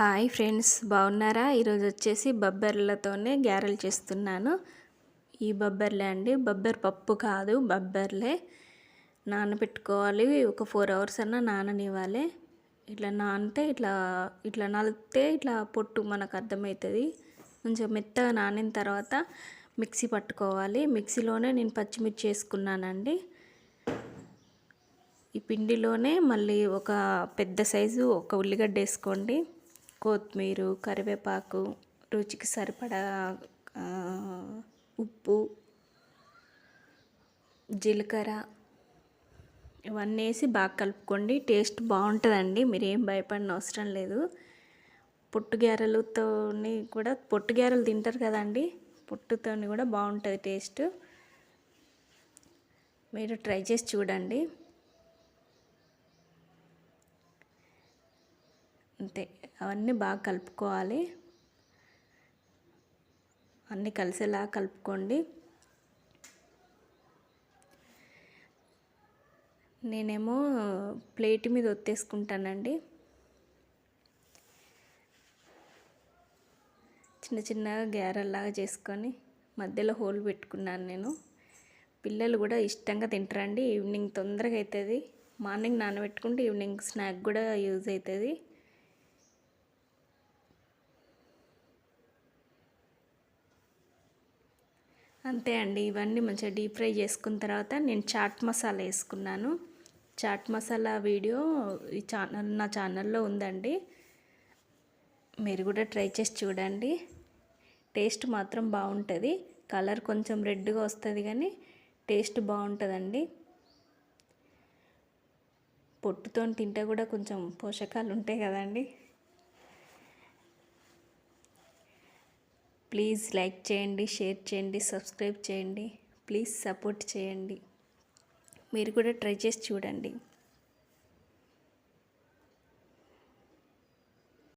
Hi friends బాగున్నారా? ఈరోజు వచ్చేసి బొబ్బర్లతోనే గ్యారెలు చేస్తున్నాను. ఈ బొబ్బర్లే అండి. బొబ్బర్ పప్పు కాదు బొబ్బర్లే. నానబెట్టుకోవాలి. ఒక ఫోర్ అవర్స్ అన్నా నాననివ్వాలి. ఇట్లా నానితే ఇట్లా ఇట్లా నలిపితే ఇట్లా పొట్టు మనకు అర్థమవుతుంది. కొంచెం మెత్తగా నానిన తర్వాత మిక్సీ పట్టుకోవాలి. మిక్సీలోనే నేను పచ్చిమిర్చి వేసుకున్నానండి. ఈ పిండిలోనే మళ్ళీ ఒక పెద్ద సైజు ఒక ఉల్లిగడ్డ వేసుకోండి. కొత్తిమీర కరివేపాకు రుచికి సరిపడా ఉప్పు జీలకర్ర ఇవన్నీ వేసి బాగా కలుపుకోండి. టేస్ట్ బాగుంటుందండి. మీరు ఏం భయపడిన అవసరం లేదు. పొట్టు గ్యారెలతో కూడా పొట్టు గ్యారెలు తింటారు కదండి. పొట్టుతో కూడా బాగుంటుంది టేస్ట్. మీరు ట్రై చేసి చూడండి. అంతే. అవన్నీ బాగా కలుపుకోవాలి. అన్నీ కలిసేలా కలుపుకోండి. నేనేమో ప్లేట్ మీద ఒత్తేసుకుంటానండి. చిన్న చిన్నగా గ్యారెల్లాగా చేసుకొని మధ్యలో హోల్ పెట్టుకున్నాను నేను. పిల్లలు కూడా ఇష్టంగా తింటారండి. ఈవినింగ్ తొందరగా అవుతుంది మార్నింగ్ నానబెట్టుకుంటే ఈవినింగ్ స్నాక్ కూడా యూజ్ అవుతుంది అంతే అండి. ఇవన్నీ మంచిగా డీప్ ఫ్రై చేసుకున్న తర్వాత నేను చాట్ మసాలా వేసుకున్నాను. చాట్ మసాలా వీడియో ఈ ఛానల్ నా ఛానల్లో ఉందండి. మీరు కూడా ట్రై చేసి చూడండి. టేస్ట్ మాత్రం బాగుంటుంది. కలర్ కొంచెం రెడ్గా వస్తుంది కానీ టేస్ట్ బాగుంటుందండి. పొట్టుతో తింటే కూడా కొంచెం పోషకాలు ఉంటాయి కదండి. ప్లీజ్ లైక్ చేయండి షేర్ చేయండి సబ్స్క్రైబ్ చేయండి ప్లీజ్ సపోర్ట్ చేయండి. మీరు కూడా ట్రై చేసి చూడండి.